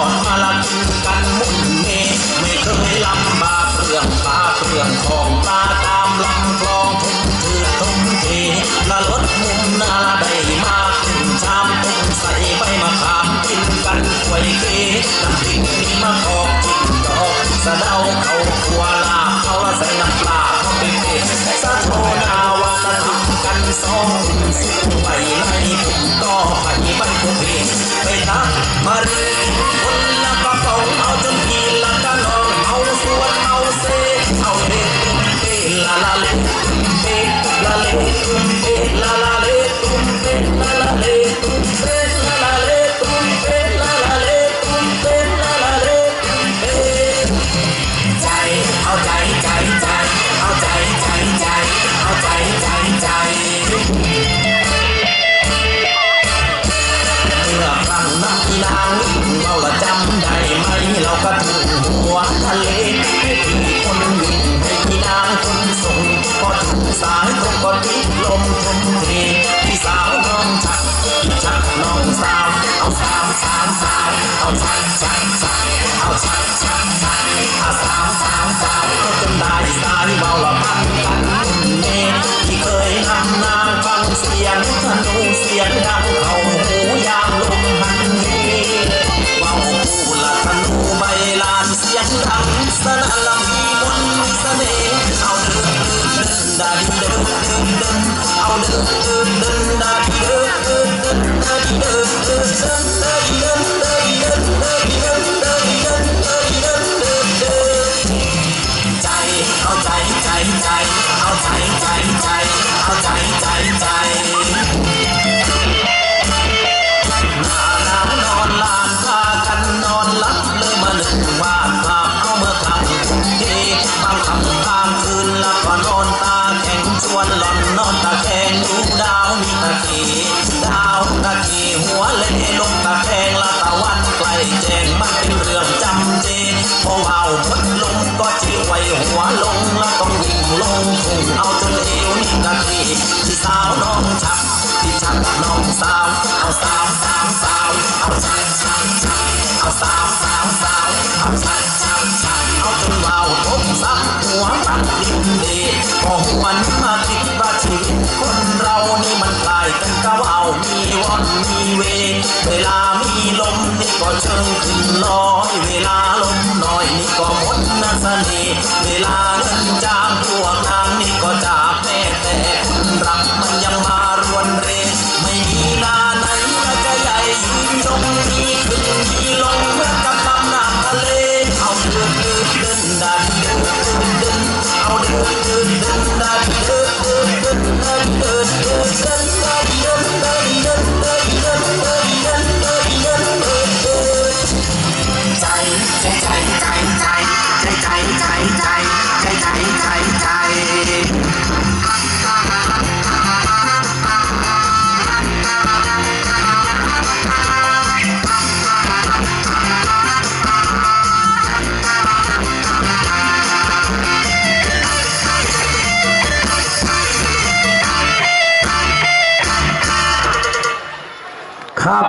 องมาลันกันมุ่นเมไม่เคยลำบาเปลืองปลาเปลืองของปลาตามลำคลองทุ่มถือทุ่มเทละลดมุมนาได้มากขึ้นชามตุ้มใส่ใบมะขามกินกันไวยเกน้ำพริกมีมะกอกกินดอกสะเดาเข้าขัวลาเขาละใส่น้ำปลาเขาไปเด็กสะโทนาว่าละทำกันสองสิ่งไปไหน เซเอาเด็กเชมเทพี่สาวน้องชักชักน้องสาวเอาสาวสาวสาวเอาชักชักชักเอาชักชักชักเอาสาวสาวสาวก็จนได้สายเบาละพันกันเมตที่เคยนำนาฟังเสียงธนูเสียงดังเขาหูยามลมหันเหเว้าผู้ละธนูใบลานเสียงดังสนั่น คืนแล้วก็นอนตาแข็งชวนหล่อนนอนตาแข็งดูดาวมีตะเคีดาวตะเคีหัวเล่ลงตะแคงละตะวันไกลแจ้งมันเป็นเรื่องจำเจพอเว้าพดลมก็จีไว้หัวลงแล้วต้องวิ่งลงทุ่งเอาจนเอวนี่กะทีที่สาวน้องชักที่ชักน้องสาวเอาสาวามตันดินเดของมันมาคิดว่าชีวิคนเรานี่มันตายกันก้าวเอามีวันมีเว เวลามีลมนี่ก็เชิงขึ้นลอยเวลาลมน้อยนี่ก็หมดนะเสน่ห์เวลาเงินจางทั่วทางนี่ก็